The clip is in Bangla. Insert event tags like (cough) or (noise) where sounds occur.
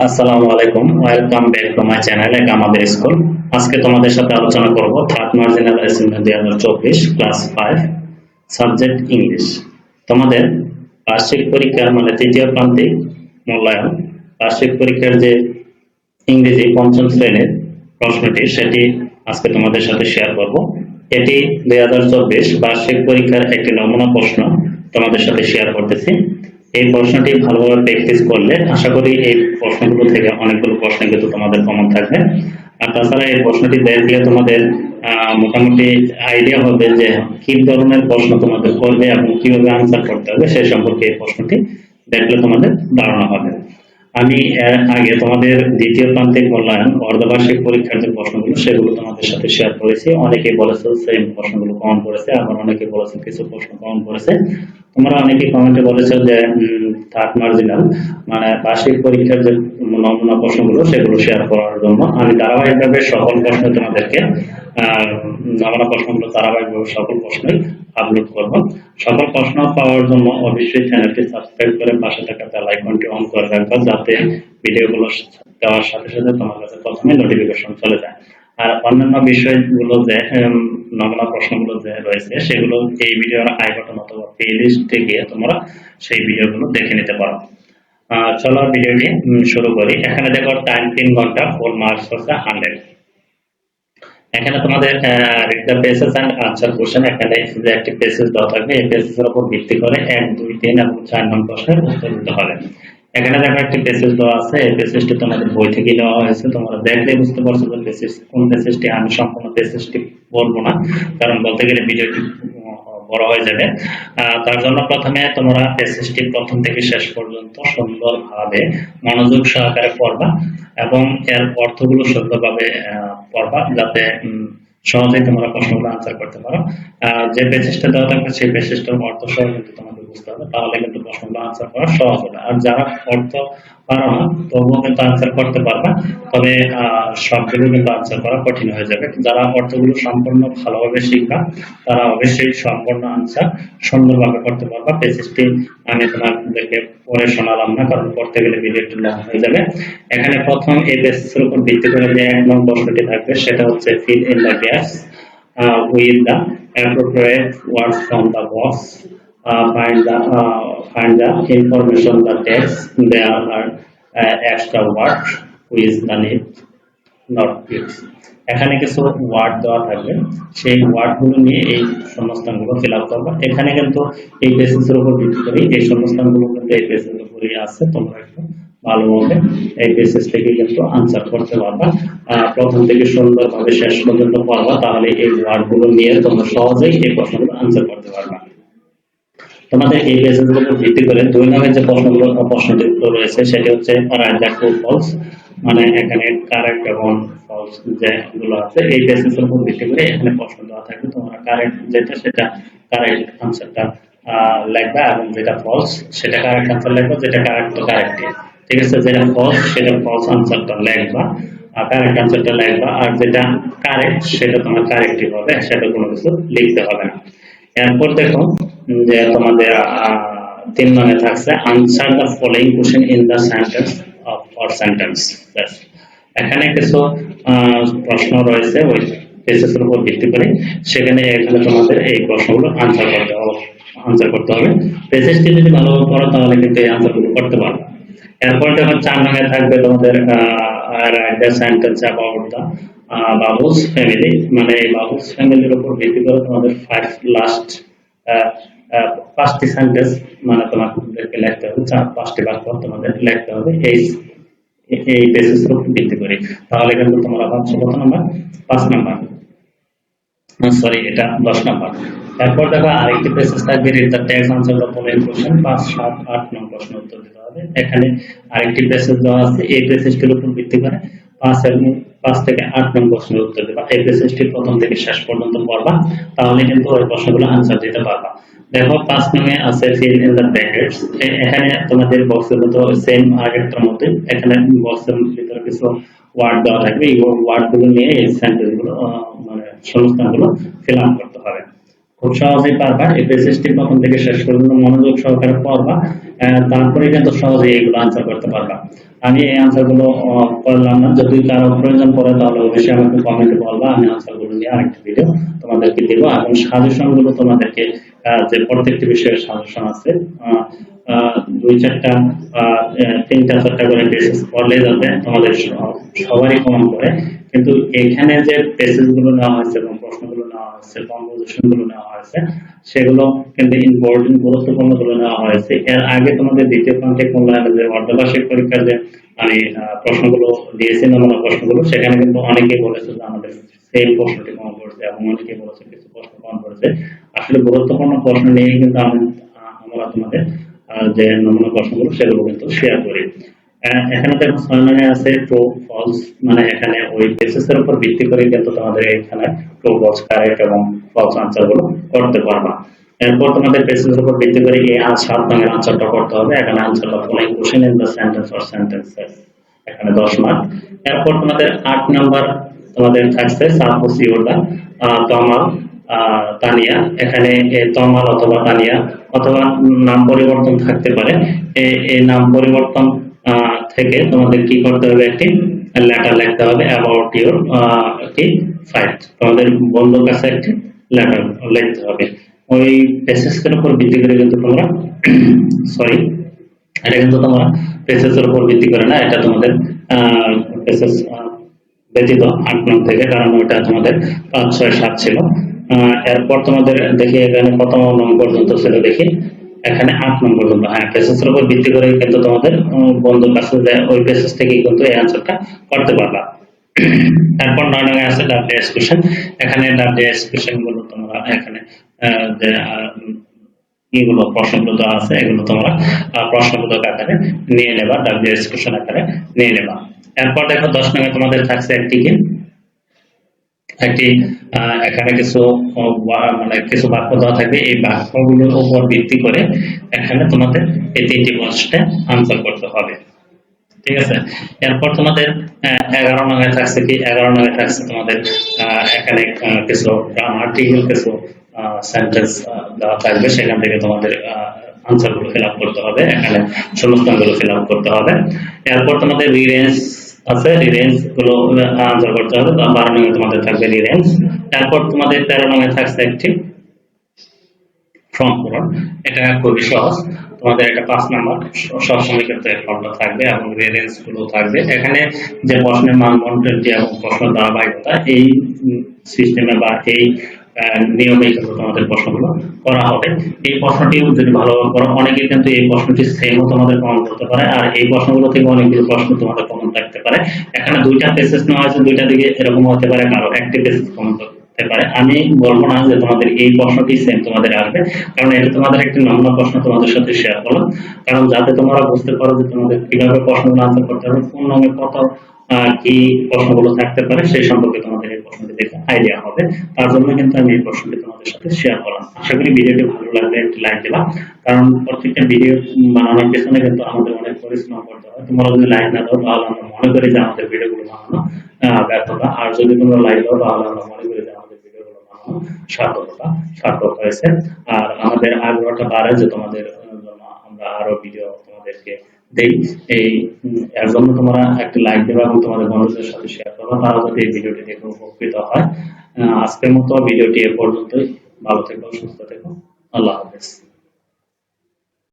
আসসালামু আলাইকুম। Welcome back to my channel এক আমাদের স্কুল। আজকে তোমাদের সাথে আলোচনা করব থার্ড মার্জিনাল অ্যাসাইনমেন্ট দুই হাজার চব্বিশ ক্লাস ফাইভ সাবজেক্ট ইংলিশ তোমাদের বার্ষিক পরীক্ষার মানে তৃতীয় প্রান্তিক মূল্যায়ন, বার্ষিক পরীক্ষার যে ইংরেজি পঞ্চম শ্রেণির প্রশ্নটি, সেটি আজকে তোমাদের সাথে শেয়ার করব। এটি দুই হাজার চব্বিশ বার্ষিক পরীক্ষার একটি নমুনা প্রশ্ন, তোমাদের সাথে শেয়ার করতেছি। এই প্রশ্নটি ভালোভাবে প্র্যাকটিস করলে আশা করি এই প্রশ্নগুলো থেকে অনেকগুলো প্রশ্ন কিন্তু তোমাদের কমন থাকবে। আর তাছাড়া এই প্রশ্নটি দেখলে তোমাদের মোটামুটি আইডিয়া হবে যে কি ধরনের প্রশ্ন তোমাদের করবে এবং কীভাবে আনসার করতে হবে সেই সম্পর্কে এই প্রশ্নটি দেখলে তোমাদের ধারণা হবে। আমি আগে তোমাদের দ্বিতীয় প্রান্তিক মূল্যায়ন অর্ধবার্ষিক পরীক্ষার যে প্রশ্নগুলো সেগুলো তোমাদের সাথে শেয়ার করেছি। অনেকেই বলেছে সেম প্রশ্নগুলো কমন করেছে আবার অনেকে বলেছে কিছু প্রশ্ন কমন করেছে। তোমরা অনেকে কমেন্টে বলেছ যে থার্ড মার্জিনাল মানে বার্ষিক পরীক্ষার যে নমুনা প্রশ্নগুলো সেগুলো শেয়ার করার জন্য। আমি ধারাবাহিকভাবে সকল প্রশ্ন তোমাদেরকে আহ, নমুনা প্রশ্নগুলো ধারাবাহিকভাবে সকল প্রশ্নই আপলোড করব। সকল প্রশ্ন পাওয়ার জন্য অবশ্যই চ্যানেলটি সাবস্ক্রাইব করে পাশে থাকা বেল আইকনটি অন করে রাখবা যাতে ভিডিওগুলো দেওয়ার সাথে সাথে তোমার কাছে প্রথমে নোটিফিকেশন চলে যায়। আর অন্যান্য বিষয়গুলো যে নমুনা প্রশ্নগুলো যে রয়েছে, সেগুলো এই ভিডিওর আই বাটন অথবা প্লে লিস্টে গিয়ে তোমরা সেই ভিডিওগুলো দেখে নিতে পারো। চলো ভিডিওটি শুরু করি। এখানে দেখো টাইম তিন ঘণ্টা ফোর মার্কস হচ্ছে হান্ড্রেড এখানে তোমাদের the passages and answer question এখানে যে একটি বেসেস দেওয়া থাকবে। এই বেসেসের উপর ভিত্তি করে এক, দুই, তিন এবং চার নম্বর প্রশ্নের উত্তর দিতে হবে। এখানে দেখো একটি বেসেস দেওয়া আছে। এই বেসেসটি তোমাদের বই থেকে নেওয়া হয়েছে। তোমরা দেখলে বুঝতে পারছ যে বেসেস কোন বেসেসটি আমি সম্পূর্ণ বেসেসটি বলব না। কারণ বলতে গেলে ভিডিওটি বড় হয়ে যাবে। তার জন্য প্রথমে তোমরা এসএসটি প্রথম থেকে শেষ পর্যন্ত সুন্দরভাবে মনোযোগ সহকারে পড়বা এবং এর অর্থগুলো সুন্দরভাবে পড়বা যাতে সহজেই তোমরা প্রশ্নগুলো আনসার করতে পারো। যে বেশিষ্ট দেওয়া থাকবে সেই পেসেজটার অর্থ সহ কিন্তু তোমাকে বুঝতে হবে তাহলে কিন্তু প্রশ্নগুলো আনসার করা সহজ হবে। আর যারা অর্থ পারো না, তবুও কিন্তু আনসার করতে পারবা। তবে সবগুলো কিন্তু আনসার করা কঠিন হয়ে যাবে। যারা অর্থগুলো সম্পূর্ণ ভালোভাবে শিখবা, তারা অবশ্যই সম্পূর্ণ আনসার সুন্দরভাবে করতে পারবা। পেসেজটি আমি তোমাদেরকে পড়ে শোনালাম না, কারণ পড়তে গেলে ভিডিওটি লং হয়ে যাবে। এখানে প্রথম এই পেসেজের উপর ভিত্তি করে যে এক নম্বর প্রশ্নটি থাকবে, সেটা হচ্ছে fill in the gaps with the appropriate words from the box. Find the find the information, the text, there are extra word with the need not fixed এখানে কিছু ওয়ার্ড দেওয়া থাকবে। সেই ওয়ার্ডগুলো নিয়ে এই শূন্যস্থানগুলো ফিল আপ করবা। এখানে কিন্তু এই বেসিসের উপর ভিত্তি করে এই শূন্যস্থানগুলো কিন্তু এই বেসিসের উপরই আছে। তোমরা একটু ভালোভাবে এই বেসিস থেকে কিন্তু আনসার করতে পারবা। প্রথম থেকে সুন্দরভাবে শেষ পর্যন্ত পড়বা। তাহলে এই ওয়ার্ডগুলো নিয়ে তোমরা সহজেই এই প্রশ্নগুলো আনসার করতে পারবা। তোমাদের এই বেসিসের উপর ভিত্তি করে দুই নামের যে প্রশ্নগুলো উত্তর রয়েছে, সেটি হচ্ছে রাইট দ্য ট্রু ফলস মানে এখানে কারেক্ট এবং ফলস যেগুলো আছে, এই বেসিসের উপর ভিত্তি করে এখানে প্রশ্ন দেওয়া থাকবে। তোমরা কারেক্ট যেটা, সেটা কারেক্ট আনসারটা লিখবা এবং যেটা ফলস সেটা কারেক্ট আনসার লিখবা, যেটা কারেক্ট তো কারেক্ট ঠিক আছে? যেটা ফলস সেটা ফলস আনসারটা লিখবা আর কারেক্ট আনসারটা লিখবা, আর যেটা কারেক্ট সেটা তোমার কারেক্টই হবে, সেটা কোনো কিছু লিখতে হবে না। এরপর দেখো যে তোমাদের তিন মানে থাকছে। Answer the following question in the sentence of or sentence এখানে কিছু প্রশ্ন রয়েছে, ওই বেসিসের উপর ভিত্তি করে। সেখানে এখানে তোমাদের এই প্রশ্নগুলো আনসার করতে হবে আনসার করতে হবে। পেসেজটি যদি ভালোভাবে পড়ো তাহলে কিন্তু এই আনসারগুলো করতে পারবে এরপর যখন চার নামে থাকবে তোমাদের write the sentence about the Babu's family মানে এই বাবুস ফ্যামিলির উপর ভিত্তি করে তোমাদের ফাইভ লাস্ট পাঁচটি সেন্টেন্স মানে তোমাদেরকে লিখতে হবে, চার, পাঁচটি বাক্য তোমাদের লিখতে হবে, এই এই বেসিসের উপর ভিত্তি করে। তাহলে কিন্তু তোমরা পাচ্ছ কত নাম্বার পাঁচ নাম্বার সরি এটা দশ নাম্বার তারপর দেখো, আরেকটি পেসেজ থাকবে read the text answer the following question পাঁচ, সাত, আট নম্বর প্রশ্ন উত্তর দিতে হবে। এখানে আরেকটি পেসেজ দেওয়া আছে, এই পেসেজটির উপর ভিত্তি করে পাঁচ এবং পাঁচ থেকে আট নম্বর প্রশ্নের উত্তর দেবা। এই পেসেজটি প্রথম থেকে শেষ পর্যন্ত পড়বা, তাহলে কিন্তু ওই প্রশ্নগুলো আনসার দিতে পারবা। দেখো পাঁচ নামে আছে ফিল ইন দ্য ব্র্যাকেটস এখানে তোমাদের বক্সের মতো সেম আগেরটার মতো এখানে বক্সের ভিতরে কিছু ওয়ার্ড দেওয়া থাকবে। এই ওয়ার্ডগুলো নিয়ে এই সেন্টেন্সগুলো আহ, মানে সংস্থানগুলো ফিল আপ করতে হবে। খুব সহজেই পারবা প্রথম থেকে শেষ পর্যন্ত মনোযোগ সহকারে পড়বা তারপরে কিন্তু এগুলো আনসার করতে পারবা। আমি এই করলাম না। যদি কারও প্রয়োজন পড়ে, তাহলে অবশ্যই আমাকে কমেন্টে বলবা, আমি নিয়ে আরেকটা ভিডিও তোমাদেরকে দেবো। এবং সাজেশনগুলো তোমাদেরকে যে প্রত্যেকটি বিষয়ের সাজেশন আছে দুই চারটা তিনটা চারটা করে পেসেজ পড়লে যাতে তোমাদের সবারই কমন করে। কিন্তু এখানে যে পেসেজগুলো নেওয়া হয়েছে এবং প্রশ্নগুলো নেওয়া হয়েছে কম্পোজিশনগুলো নেওয়া হয়েছে, সেগুলো কিন্তু ইম্পর্টেন্ট গুরুত্বপূর্ণগুলো নেওয়া হয়েছে। এর আগে তোমাদের দ্বিতীয় প্রান্তিক মূল্যায়নের যে অর্ধবার্ষিক পরীক্ষার যে আমি প্রশ্নগুলো দিয়েছি, নমুনা প্রশ্নগুলো, সেখানে কিন্তু অনেকেই বলেছে যে আমাদের সেম প্রশ্নটি কমন করেছে এবং অনেকেই বলেছে কিছু প্রশ্ন কম করেছে। আসলে গুরুত্বপূর্ণ প্রশ্ন নিয়ে কিন্তু আমি আমরা তোমাদের যে নমুনা প্রশ্নগুলো, সেগুলো কিন্তু শেয়ার করি। এখানে দেখো ছয় নঙে আছে ট্রু ফলস মানে এখানে ওই বেসিস এর উপর ভিত্তি করে কিন্তু তোমাদের এখানে ট্রু ফলস কারেক্ট এবং ফলস আনসারগুলো করতে পারবা। এরপর তোমাদের বেসিস এর উপর ভিত্তি করে এই আজ সাত নঙের আনসারটা করতে হবে। এখানে আনসারটা following question in the sentence or sentences এখানে দশ মার্ক এরপর তোমাদের আট নাম্বার তোমাদের থাকছে সাপোজ ইউরদা আহ, তানিয়া। এখানে তমাল অথবা তানিয়া অথবা নাম পরিবর্তন থাকতে পারে। এই নাম পরিবর্তন থেকে তোমাদের কি করতে হবে একটি লেটার লিখতে হবে অ্যাবাউট ইউর কি ফাইট তোমাদের বন্ধুর কাছে একটি লেটার লিখতে হবে। ওই বেসিসের উপর ভিত্তি করে কিন্তু তোমরা (coughs) সরি এটা কিন্তু তোমরা পেসেসের উপর ভিত্তি করে না, এটা তোমাদের পেসেস ব্যতীত আট নং থেকে, কারণ ওটা তোমাদের পাঁচ, ছয়, সাত ছিল। এরপর তোমাদের দেখি এখানে কত নং পর্যন্ত ছিল দেখি। এখানে আট নং পর্যন্ত হ্যাঁ পেসেসের উপর ভিত্তি করে কিন্তু তোমাদের বন্ধুর কাছে ওই পেসেস থেকেই কিন্তু এই আনসারটা করতে পারবা। তারপর নয় নয় আছে ডাব্লিউএস কোশ্চেন এখানে ডাব্লিউএস কোশ্চেনগুলো তোমরা এখানে যে এগুলো প্রশ্নগুলো দেওয়া আছে, এগুলো তোমরা প্রশ্নগুলো আকারে নিয়ে নেবা ডাব্লিউএস কোশ্চেন আকারে নিয়ে নেবা। এরপর দেখো দশ নম্বরে তোমাদের থাকছে একটি একটি এখানে কিছু মানে কিছু বাক্য দেওয়া থাকবে। এই বাক্যগুলোর উপর ভিত্তি করে এখানে তোমাদের এই তিনটি প্রশ্নে আনসার করতে হবে। ঠিক আছে? এরপর তোমাদের এগারো নঙ্গে থাকছে কি? এগারো নঙ্গে থাকছে তোমাদের এখানে কিছু গ্রামাটিক্যাল কিছু সেন্টেন্স দেওয়া থাকবে। সেখান থেকে তোমাদের আনসারগুলো ফিল আপ করতে হবে। এখানে শূন্যস্থানগুলো ফিল আপ করতে হবে। এরপর তোমাদের রিরেঞ্জ আছে রিরেঞ্জগুলো আনসার করতে হবে বারো তোমাদের থাকবে এরপর তোমাদের তেরো থাকছে একটি ফর্ম পূরণ এটা খুবই সহজ। তোমাদের এটা পাঁচ নাম্বার সবসময় কিন্তু এই ফর্মটা থাকবে এবং রেফারেন্সগুলো থাকবে। এখানে যে প্রশ্নের মানদণ্ডটি এবং প্রশ্ন ধারাবাহিকতা এই সিস্টেমে বা এই নিয়মে তোমাদের প্রশ্নগুলো করা হবে। এই প্রশ্নটি যদি ভালোভাবে করো অনেকে কিন্তু এই প্রশ্নটি তোমাদের করতে পারে। আর এই প্রশ্নগুলো থেকে অনেকগুলো প্রশ্ন তোমাদের পারে। এখানে দুইটা পেসেস নেওয়া হয়েছে, দুইটা দিকে এরকম হতে পারে, কারও একটি পেসেস পারে। আমি বলব না যে তোমাদের এই প্রশ্নটি সেম তোমাদের আসবে, কারণ এটা তোমাদের একটি নমুনা প্রশ্ন তোমাদের সাথে শেয়ার করলাম। কারণ যাতে তোমরা বুঝতে পারো যে তোমাদের কীভাবে প্রশ্নগুলো আনসার করতে হবে, কোন নমে কত কি প্রশ্নগুলো থাকতে পারে সেই সম্পর্কে তোমাদের এই প্রশ্নটি দেখে আইডিয়া হবে। তার জন্য কিন্তু আমি এই প্রশ্নটি তোমাদের সাথে শেয়ার করলাম। আশা করি ভিডিওটি ভালো লাগলে একটি লাইক কারণ প্রত্যেকটা ভিডিও বানানোর পেছনে কিন্তু আমাদের অনেক পরিশ্রম করতে হয়। তোমরা যদি লাইক না দাও, তাহলে আমরা মনে করি যে আমাদের ভিডিওগুলো বানানো ব্যর্থতা। আর যদি তোমরা লাইক দাও, তাহলে আমরা মনে করি যে আমাদের ভিডিওগুলো বানানো সার্থকতা, সার্থক হয়েছে। আর আমাদের আগ্রহটা বাড়ে যে তোমাদের আমরা আরও ভিডিও তোমাদেরকে দেই। এই এর জন্য তোমরা একটা লাইক দেবে এবং তোমাদের বন্ধুদের সাথে শেয়ার করবে। তারা যাতে এই ভিডিওটি দেখে উপকৃত হয়। আজকের মতো ভিডিওটি এ পর্যন্তই। ভালো থেকো, সুস্থ থেকো। আল্লাহ হাফেজ।